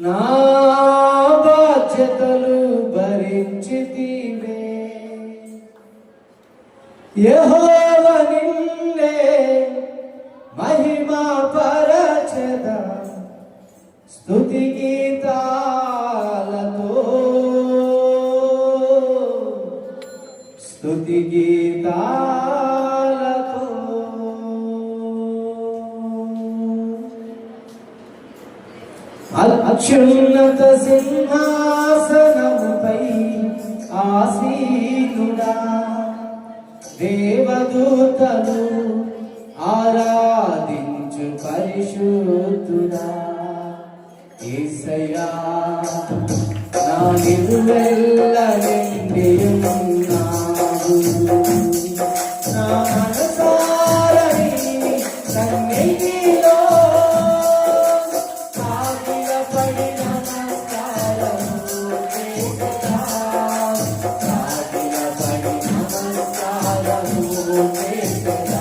నా బాధ్యతలు భరించితివే. యహోవ నిన్నే మహిమా పరచద. స్తుతి గీతాలతో. స్తుతి గీతా అత్యున్నత సింహాసనముపై ఆసీనుడా. దేవదూతలు ఆరాధించు పరిశుద్ధుడా. ఏసయ్యా నా నిలువెల్ల నిండియున్నా momento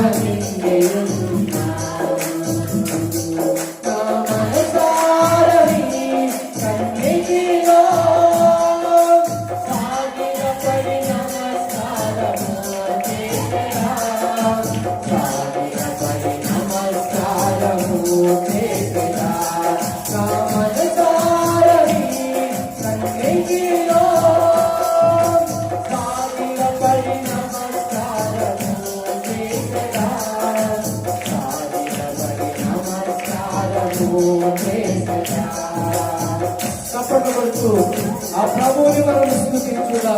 Amen.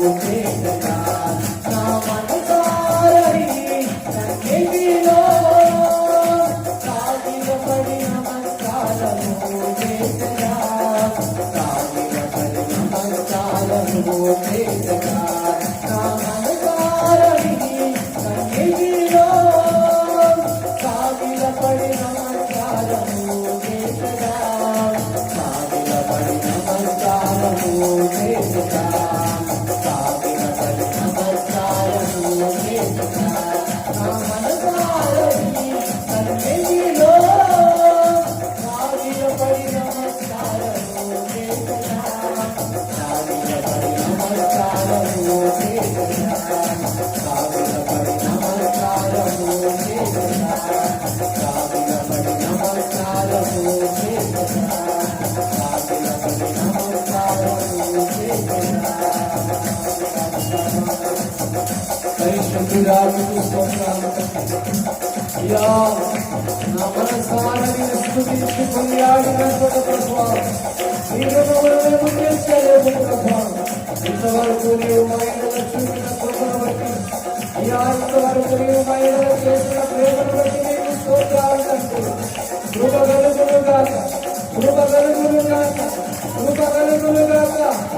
okay. కృపగలు కృపగలు కృపగలు కృపగలు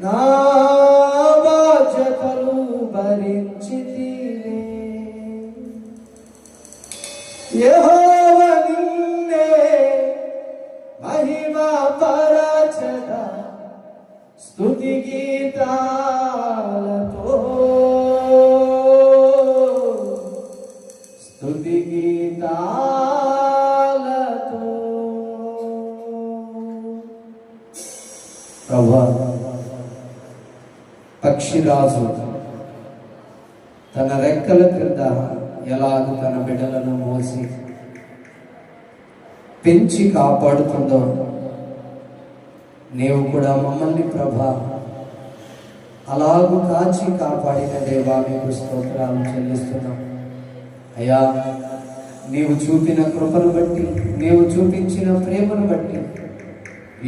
నా బాధ్యతలు భరించి యహోవ నిన్నే మహిమ పరచద. స్తుతి గీతాలతో. స్తుతి గీతాలతో. పక్షిరాజు తన రెక్కల క్రింద ఎలాగ తన బిడ్డలను మోసి పెంచి కాపాడుతుందో నీవు కూడా మమ్మల్ని ప్రభా అలాగూ కాచి కాపాడిన దేవా మీకు స్తోత్రాలు చెల్లిస్తున్నాం. అయ్యా నీవు చూపిన కృపను బట్టి నీవు చూపించిన ప్రేమను బట్టి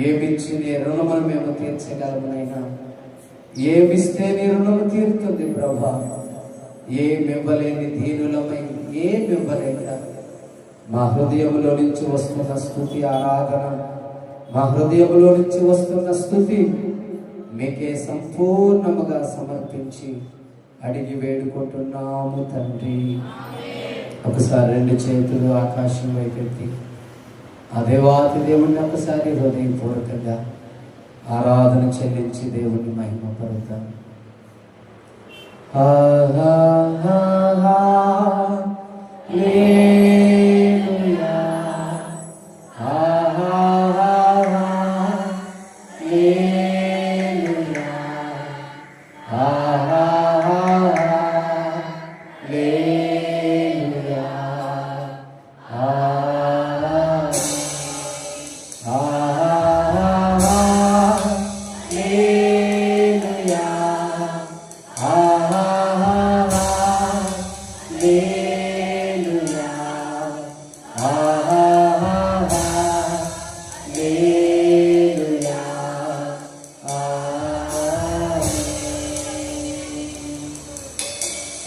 ఏమిచ్చి నీ రుణమును మేము తీర్చగలమునైనా? ఏమిస్తే నీ రుణము తీరుతుంది ప్రభా? ఏమివ్వలేని దీనులమై ఏమివ్వలేక మా హృదయంలో నుంచి వస్తున్న స్థుతి ఆరాధన మా హృదయంలో నుంచి వస్తున్న స్థుతి మీకే సంపూర్ణముగా సమర్పించి అడిగి వేడుకుంటున్నాము తండ్రి. ఒకసారి రెండు చేతులు ఆకాశం వైపెత్తి. అదే దేవాతి దేవుణ్ణి ఒకసారి హృదయపూర్వకంగా ఆరాధన చెల్లించి దేవుని మహిమ పడతాం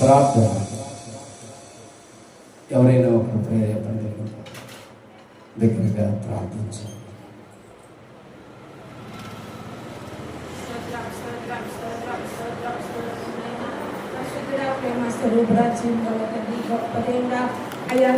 ప్రార్థన ఎవరైనా ఒక ప్రేరేపణ దగ్గరగా ప్రార్థించాలి ప్రేమ స్వరూపురా జీవితంలో గొప్ప దేవుడా అయ్యా